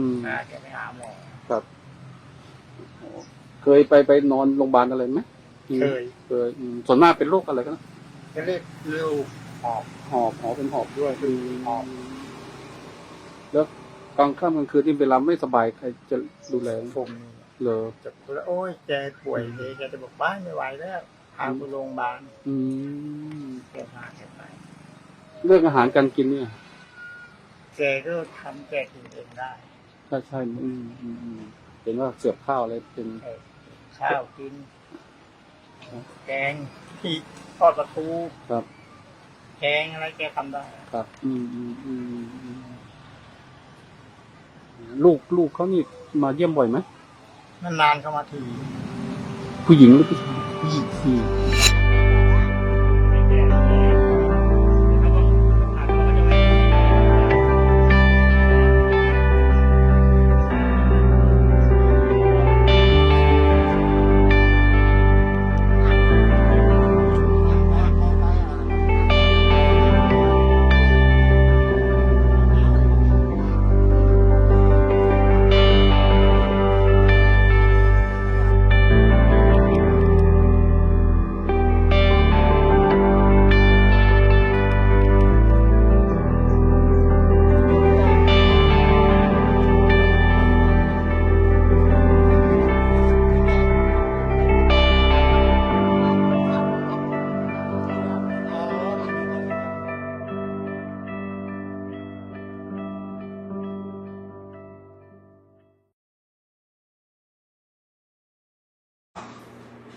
อืมมาจะไปหาหมอครับเคยไปไปนอนโรงพยาบาลอะไรไหมเคยเคยอืมส่วนมากเป็นโรคอะไรกันนะจะเรียกเร็วหอบหอบหอบเป็นหอบด้วยอืมหอบแล้วกลางค่ำกลางคืนที่เวลาไม่สบายใครจะดูแลผมเหรอจะพูดว่าโอ้ยแกป่วยเลยแกจะบอกบ้านไม่ไหวแล้วพาไปโรงพยาบาลอืมแกพาแกไปเรื่องอาหารการกินเนี่ยแกก็ทำแกกินเองได้ ใช่ใช่อืมอืมอืมเห็นว่าเสือบข้าวอะไรเป็น ข้าวกินแกงที่ทอดปลาทูครับแกงอะไรแกทำได้ ครับ อืมอืมอืมอืมลูกลูกเขานี่มาเยี่ยมบ่อยไหมนานๆเข้ามาทีผู้หญิงหรือผู้ชายผู้หญิง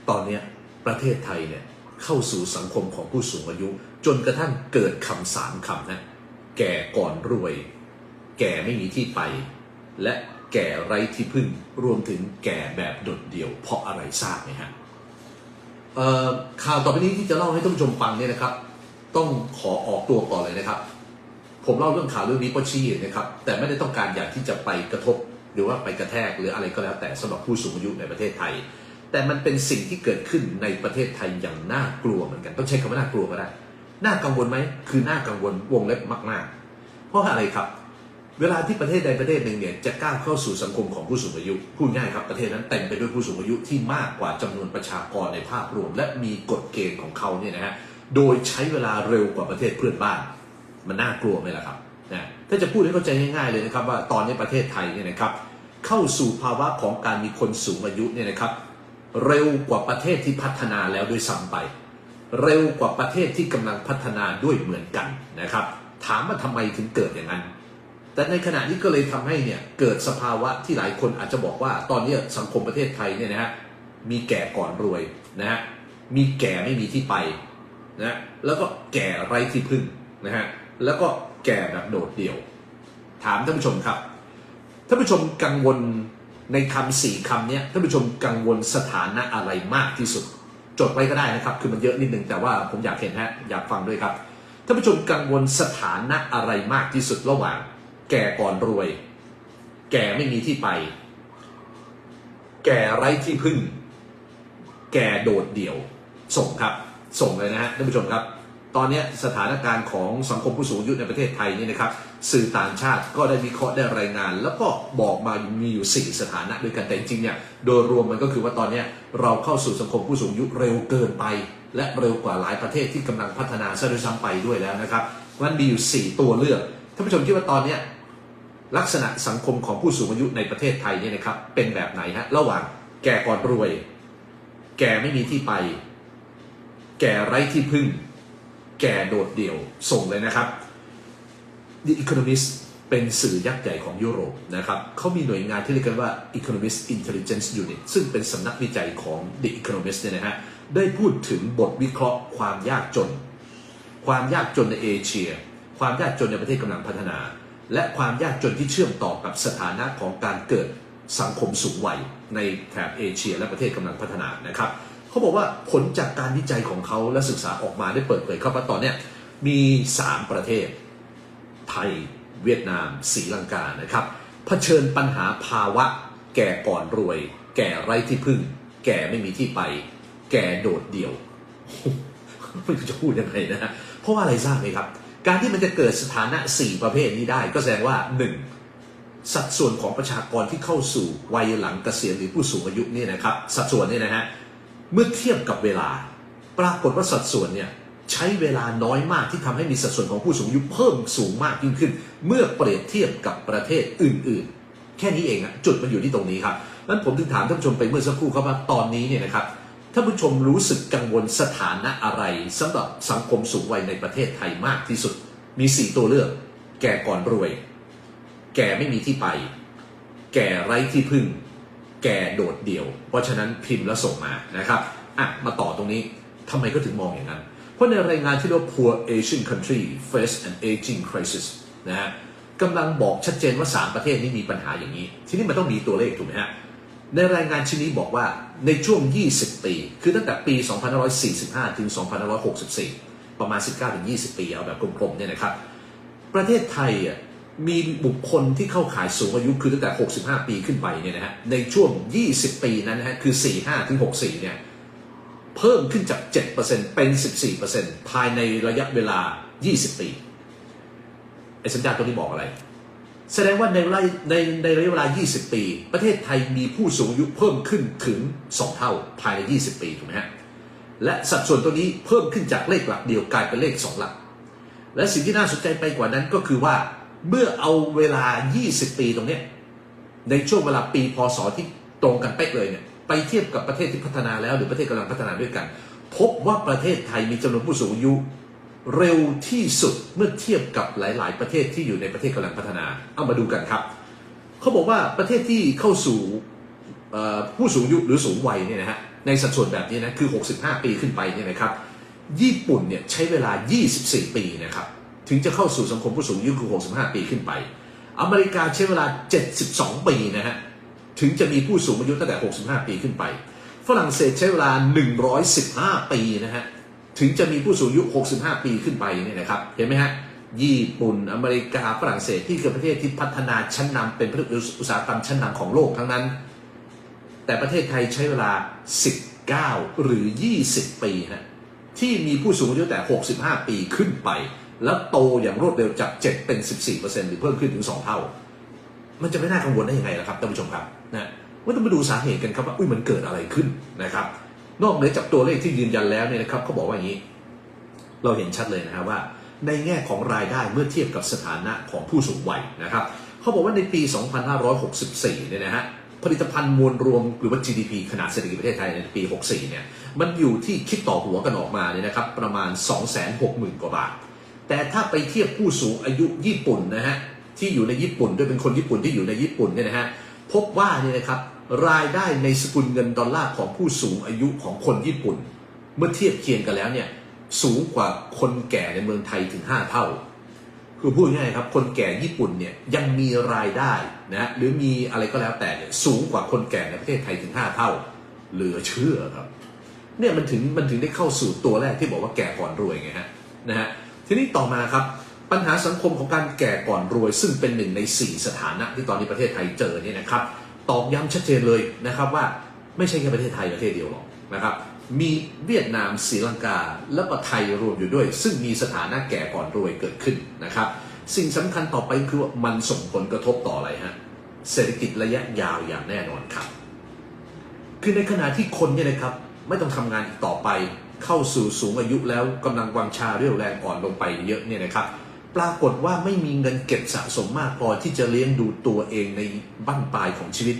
ตอนนี้ประเทศไทยเนี่ยเข้าสู่สังคมของผู้สูงอายุ จนกระทั่งเกิดคำสามคำนะ แก่ก่อนรวย แก่ไม่มีที่ไป และแก่ไร้ที่พึ่ง รวมถึงแก่แบบโดดเดี่ยว เพราะอะไรทราบไหมฮะข่าวต่อไปนี้ที่จะเล่าให้ท่านผู้ชมฟังเนี่ยนะครับ ต้องขอออกตัวก่อนเลยนะครับ ผมเล่าเรื่องข่าวเรื่องนี้เพราะชี้เห็นนะครับ แต่ไม่ได้ต้องการอยากที่จะไปกระทบ หรือว่าไปกระแทกหรืออะไรก็แล้วแต่สำหรับผู้สูงอายุในประเทศไทย แต่มันเป็นสิ่งที่เกิดขึ้นในประเทศไทยอย่างน่ากลัวเหมือนกัน ต้องใช้คำว่าน่ากลัวก็ได้ น่ากังวลไหมคือน่ากังวลวงเล็บมาก ๆ เพราะอะไรครับ เวลาที่ประเทศใดประเทศหนึ่งเนี่ยจะก้าวเข้าสู่สังคมของผู้สูงอายุพูดง่ายครับประเทศนั้นเต็มไปด้วยผู้สูงอายุที่มากกว่าจำนวนประชากรในภาพรวม และมีกฎเกณฑ์ของเขาเนี่ยนะฮะโดยใช้เวลาเร็วกว่าประเทศเพื่อนบ้าน มันน่ากลัวไหมล่ะครับนะถ้าจะพูดให้เข้าใจง่ายๆเลยนะครับว่าตอนนี้ประเทศไทยเนี่ยนะครับเข้าสู่ภาวะของการมีคนสูงอายุเนี่ยนะครับ เร็วกว่าประเทศที่พัฒนาแล้วด้วยซ้ำไป เร็วกว่าประเทศที่กำลังพัฒนาด้วยเหมือนกันนะครับ ถามว่าทำไมถึงเกิดอย่างนั้น แต่ในขณะนี้ก็เลยทำให้เนี่ยเกิดสภาวะที่หลายคนอาจจะบอกว่า ตอนนี้สังคมประเทศไทยเนี่ยนะฮะมีแก่ก่อนรวยนะฮะมีแก่ไม่มีที่ไปนะแล้วก็แก่ไร้ที่พึ่งนะฮะแล้วก็แก่แบบโดดเดี่ยว ถามท่านผู้ชมครับท่านผู้ชมกังวล ในคำสี่คำนี้ท่านผู้ชมกังวลสถานะอะไรมากที่สุด จดไว้ก็ได้นะครับ คือมันเยอะนิดนึงแต่ว่าผมอยากเห็นฮะอยากฟังด้วยครับท่านผู้ชมกังวลสถานะอะไรมากที่สุดระหว่าง แก่ก่อนรวย แก่ไม่มีที่ไป แก่ไร้ที่พึ่ง แก่โดดเดี่ยว ส่งครับ ส่งเลยนะฮะท่านผู้ชมครับ ตอนนี้สถานการณ์ของสังคมผู้สูงอายุในประเทศไทยนี่นะครับ สื่อต่างชาติก็ได้วิเคราะห์ได้รายงาน แล้วก็บอกมามีอยู่สี่สถานะด้วยกันแต่จริงเนี่ยโดยรวมมันก็คือว่าตอนนี้เราเข้าสู่สังคมผู้สูงอายุเร็วเกินไป และเร็วกว่าหลายประเทศที่กำลังพัฒนาซะด้วยซ้ำไปด้วยแล้วนะครับเพราะฉะนั้นมีอยู่สี่ตัวเลือกท่านผู้ชมคิดว่าตอนนี้ลักษณะสังคมของผู้สูงอายุในประเทศไทยเนี่ยนะครับเป็นแบบไหนฮะระหว่างแก่ก่อนรวย แก่ไม่มีที่ไป แก่ไร้ที่พึ่ง แก่โดดเดี่ยวส่งเลยนะครับ The Economist เป็นสื่อยักษ์ใหญ่ของยุโรปนะครับเขามีหน่วยงานที่เรียกกันว่า Economist Intelligence Unit ซึ่งเป็นสำนักวิจัยของ The Economist เนี่ยนะฮะได้พูดถึงบทวิเคราะห์ความยากจน ความยากจนในเอเชีย ความยากจนในประเทศกำลังพัฒนา และความยากจนที่เชื่อมต่อกับสถานะของการเกิดสังคมสูงวัยในแถบเอเชีย และประเทศกำลังพัฒนานะครับ เขาบอกว่าผลจากการวิจัยของเขาและศึกษาออกมาได้เปิดเผยครับว่าตอนเนี้ยมี 3 ประเทศ ไทย เวียดนามศรีลังกานะครับเผชิญปัญหาภาวะ แก่ก่อนรวย แก่ไร้ที่พึ่ง แก่ไม่มีที่ไป แก่โดดเดี่ยวไม่รู้จะพูดยังไงนะ เพราะว่าอะไรทราบไหมครับ การที่มันจะเกิดสถานะ 4 ประเภทนี้ได้ ก็แสดงว่า 1. สัดส่วนของประชากรที่เข้าสู่วัยหลังเกษียณหรือผู้สูงอายุนี่นะครับ สัดส่วนนี่นะฮะ เมื่อเทียบกับเวลา ปรากฏว่าสัดส่วนเนี่ยใช้เวลาน้อยมากที่ทำให้มีสัดส่วนของผู้สูงอายุเพิ่มสูงมากยิ่งขึ้น เมื่อเปรียบเทียบกับประเทศอื่น ๆ แค่นี้เองอะจุดมันอยู่ที่ตรงนี้ครับนั้นผมถึงถามท่านผู้ชมไปเมื่อสักครู่ครับว่าตอนนี้เนี่ยนะครับท่านผู้ชมรู้สึกกังวลสถานะอะไรสำหรับสังคมสูงวัยในประเทศไทยมากที่สุด มี 4 ตัวเลือก แก่ก่อนรวย แก่ไม่มีที่ไป แก่ไร้ที่พึ่ง แกโดดเดี่ยว เพราะฉะนั้นพิมพ์แล้วส่งมานะครับอะมาต่อตรงนี้ทำไมก็ถึงมองอย่างนั้น เพราะในรายงานที่เรียกว่า Poor Asian Country Face an Aging Crisis นะฮะกำลังบอกชัดเจนว่า 3 ประเทศนี้มีปัญหาอย่างนี้ ทีนี้มันต้องมีตัวเลขถูกไหมฮะในรายงานชิ้นนี้บอกว่าในช่วง 20 ปี คือตั้งแต่ปี 2545 ถึง 2564 ประมาณ 19-20 ปี เอาแบบกลมๆเนี่ยนะครับ ประเทศไทยอะ มีบุคคลที่เข้าขายสูงอายุคือตั้งแต่ 65 ปีขึ้นไปเนี่ยนะฮะในช่วง 20 ปีนั้นนะฮะคือ 45 ถึง 64 เนี่ยเพิ่มขึ้นจาก 7%เป็น 14%ภายในระยะเวลา 20 ปีไอ้สัญญาตัวนี้บอกอะไร แสดงว่าในระยะในในระยะเวลา 20 ปี ประเทศไทยมีผู้สูงอายุเพิ่มขึ้นถึง 2 เท่าภายใน 20 ปีถูกไหมฮะและสัดส่วนตัวนี้เพิ่มขึ้นจากเลขหลักเดียวกลายเป็นเลข 2 หลัก และสิ่งที่น่าสนใจไปกว่านั้นก็คือว่า เมื่อเอาเวลา 20 ปีตรงนี้ ในช่วงเวลาปีพศที่ตรงกันเป๊ะเลยเนี่ยไปเทียบกับประเทศที่พัฒนาแล้วหรือประเทศกำลังพัฒนาด้วยกัน พบว่าประเทศไทยมีจำนวนผู้สูงอายุเร็วที่สุดเมื่อเทียบกับหลาย ๆ ประเทศที่อยู่ในประเทศกำลังพัฒนา เอามาดูกันครับ เขาบอกว่าประเทศที่เข้าสู่ผู้สูงอายุหรือสูงวัยเนี่ยนะฮะในสัดส่วนแบบนี้นะคือ 65 ปีขึ้นไปเนี่ยนะครับ ญี่ปุ่นเนี่ยใช้เวลา 24 ปีนะครับ ถึงจะเข้าสู่สังคมผู้สูงอายุคือ 65 ปีขึ้นไป อเมริกาใช้เวลา 72 ปีนะฮะ ถึงจะมีผู้สูงอายุตั้งแต่ 65 ปีขึ้นไป ฝรั่งเศสใช้เวลา 115 ปีนะฮะ ถึงจะมีผู้สูงอายุ 65 ปีขึ้นไปเนี่ยนะครับ เห็นไหมฮะ ญี่ปุ่น อเมริกา ฝรั่งเศสที่คือประเทศที่พัฒนาชั้นนำเป็นประเทศอุตสาหกรรมชั้นนำของโลกทั้งนั้น แต่ประเทศไทยใช้เวลา 19 หรือ 20 ปีฮะ ที่มีผู้สูงอายุแต่ 65 ปีขึ้นไป แล้วโตอย่างรวดเร็วจาก 7 เป็น 14%หรือเพิ่มขึ้นถึง 2 เท่า มันจะไม่น่ากังวลได้ยังไงล่ะครับท่านผู้ชมครับนะว่าต้องมาดูสาเหตุกันครับว่าอุ้ยมันเกิดอะไรขึ้นนะครับ นอกเหนือจากตัวเลขที่ยืนยันแล้วเนี่ยนะครับเขาบอกว่าอย่างนี้ เราเห็นชัดเลยนะครับว่า ในแง่ของรายได้เมื่อเทียบกับสถานะของผู้สูงวัยนะครับเขาบอกว่าในปี 2564 เนี่ยนะฮะผลิตภัณฑ์มวลรวมหรือว่า GDP ขนาดเศรษฐกิจประเทศไทยในปี 64 เนี่ย มันอยู่ที่คิดต่อหัวกันออกมาเนี่ยนะครับ ประมาณ 260,000 กว่าบาท แต่ถ้าไปเทียบผู้สูงอายุญี่ปุ่นนะฮะที่อยู่ในญี่ปุ่นด้วยเป็นคนญี่ปุ่นที่อยู่ในญี่ปุ่นเนี่ยนะฮะพบว่าเนี่ยนะครับรายได้ในสกุลเงินดอลลาร์ของผู้สูงอายุของคนญี่ปุ่น เมื่อเทียบเคียงกันแล้วเนี่ยสูงกว่าคนแก่ในเมืองไทยถึง 5 เท่า คือพูดง่ายครับคนแก่ญี่ปุ่นเนี่ยยังมีรายได้นะหรือมีอะไรก็แล้วแต่เนี่ยสูงกว่าคนแก่ในประเทศไทยถึง 5 เท่า เหลือเชื่อครับเนี่ยมันถึงมันถึงได้เข้าสู่ตัวแรกที่บอกว่าแก่ก่อนรวยไงฮะนะฮะ ทีนี้ต่อมาครับ ปัญหาสังคมของการแก่ก่อนรวย ซึ่งเป็นหนึ่งใน 4 สถานะที่ตอนนี้ประเทศไทยเจอเนี่ยนะครับตอกย้ำชัดเจนเลยนะครับว่าไม่ใช่แค่ประเทศไทยประเทศเดียวหรอกนะครับมีเวียดนามศรีลังกา และก็ไทยรวมอยู่ด้วย ซึ่งมีสถานะแก่ก่อนรวยเกิดขึ้นนะครับ สิ่งสำคัญต่อไปคือว่ามันส่งผลกระทบต่ออะไรฮะเศรษฐกิจระยะยาวอย่างแน่นอนครับ คือในขณะที่คนเนี่ยนะครับ ไม่ต้องทำงานอีกต่อไป เข้าสู่สูงอายุแล้วกำลังวังชาเรี่ยวแรงอ่อนลงไปเยอะเนี่ยนะครับปรากฏว่าไม่มีเงินเก็บสะสมมากพอที่จะเลี้ยงดูตัวเองในบั้นปลายของชีวิต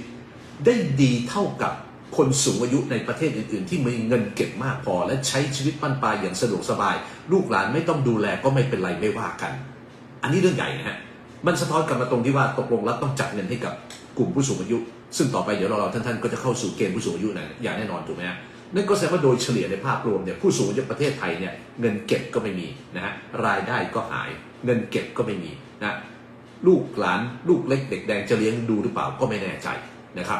ได้ดีเท่ากับคนสูงอายุในประเทศอื่น ๆ ที่มีเงินเก็บมากพอ และใช้ชีวิตบั้นปลายอย่างสะดวกสบาย ลูกหลานไม่ต้องดูแลก็ไม่เป็นไรไม่ว่ากัน อันนี้เรื่องใหญ่นะฮะมันสะท้อนกลับมาตรงที่ว่าตกลงรัฐต้องจัดเงินให้กับกลุ่มผู้สูงอายุ ซึ่งต่อไปเดี๋ยวเราท่านๆก็จะเข้าสู่เกณฑ์ผู้สูงอายุนะอย่างแน่นอนถูกไหมฮะ นั่นก็แสดงว่าโดยเฉลี่ยในภาพรวมเนี่ยผู้สูงอายุประเทศไทยเนี่ยเงินเก็บก็ไม่มีนะฮะรายได้ก็หาย เงินเก็บก็ไม่มีนะลูกหลานลูกเล็กเด็กแดงจะเลี้ยงดูหรือเปล่าก็ไม่แน่ใจนะครับ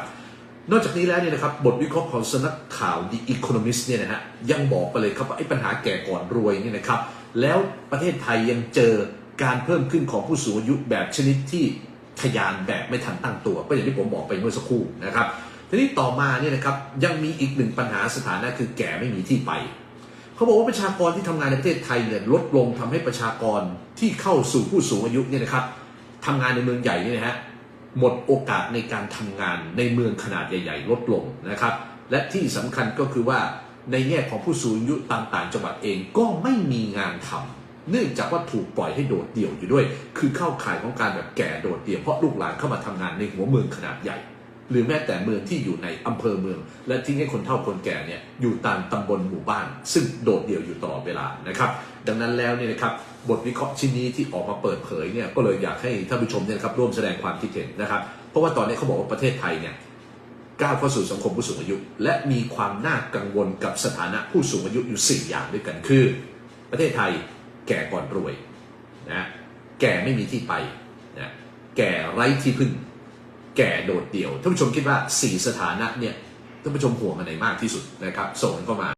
นอกจากนี้แล้วเนี่ยนะครับบทวิเคราะห์ของสนักข่าว The Economist เนี่ยนะฮะยังบอกไปเลยครับว่าไอ้ปัญหาแก่ก่อนรวยเนี่ยนะครับแล้วประเทศไทยยังเจอการเพิ่มขึ้นของผู้สูงอายุแบบชนิดที่ทยานแบบไม่ทันตั้งตัว ก็อย่างที่ผมบอกไปเมื่อสักครู่นะครับ ทีนี้ต่อมาเนี่ยนะครับยังมีอีกหนึ่งปัญหาสถานะคือแก่ไม่มีที่ไป เขาบอกว่าประชากรที่ทำงานในประเทศไทยเนี่ยลดลงทำให้ประชากรที่เข้าสู่ผู้สูงอายุเนี่ยนะครับทำงานในเมืองใหญ่เนี่ยนะฮะหมดโอกาสในการทำงานในเมืองขนาดใหญ่ ๆ ลดลงนะครับ และที่สำคัญก็คือว่าในแง่ของผู้สูงอายุตามต่างจังหวัดเองก็ไม่มีงานทำเนื่องจากว่าถูกปล่อยให้โดดเดี่ยวอยู่ด้วย คือเข้าข่ายของการแบบแก่โดดเดี่ยวเพราะลูกหลานเข้ามาทำงานในหัวเมืองขนาดใหญ่ หรือแม้แต่เมืองที่อยู่ในอำเภอเมือง และทิ้งให้คนเฒ่าคนแก่เนี่ยอยู่ตามตำบลหมู่บ้าน ซึ่งโดดเดี่ยวอยู่ตลอดเวลานะครับ ดังนั้นแล้วเนี่ยนะครับบทวิเคราะห์ชิ้นนี้ที่ออกมาเปิดเผยเนี่ยก็เลยอยากให้ท่านผู้ชมเนี่ยครับร่วมแสดงความคิดเห็นนะครับ เพราะว่าตอนนี้เขาบอกว่าประเทศไทยเนี่ยก้าวเข้าสู่สังคมผู้สูงอายุ และมีความน่ากังวลกับสถานะผู้สูงอายุอยู่สี่อย่างด้วยกันคือ ประเทศไทยแก่ก่อนรวยนะแก่ไม่มีที่ไปนะแก่ไร้ที่พึ่ง แก่โดดเดี่ยวท่านผู้ชมคิดว่า 4 สถานะเนี่ยท่านผู้ชมห่วงอันไหนมากที่สุดนะครับส่งเข้ามา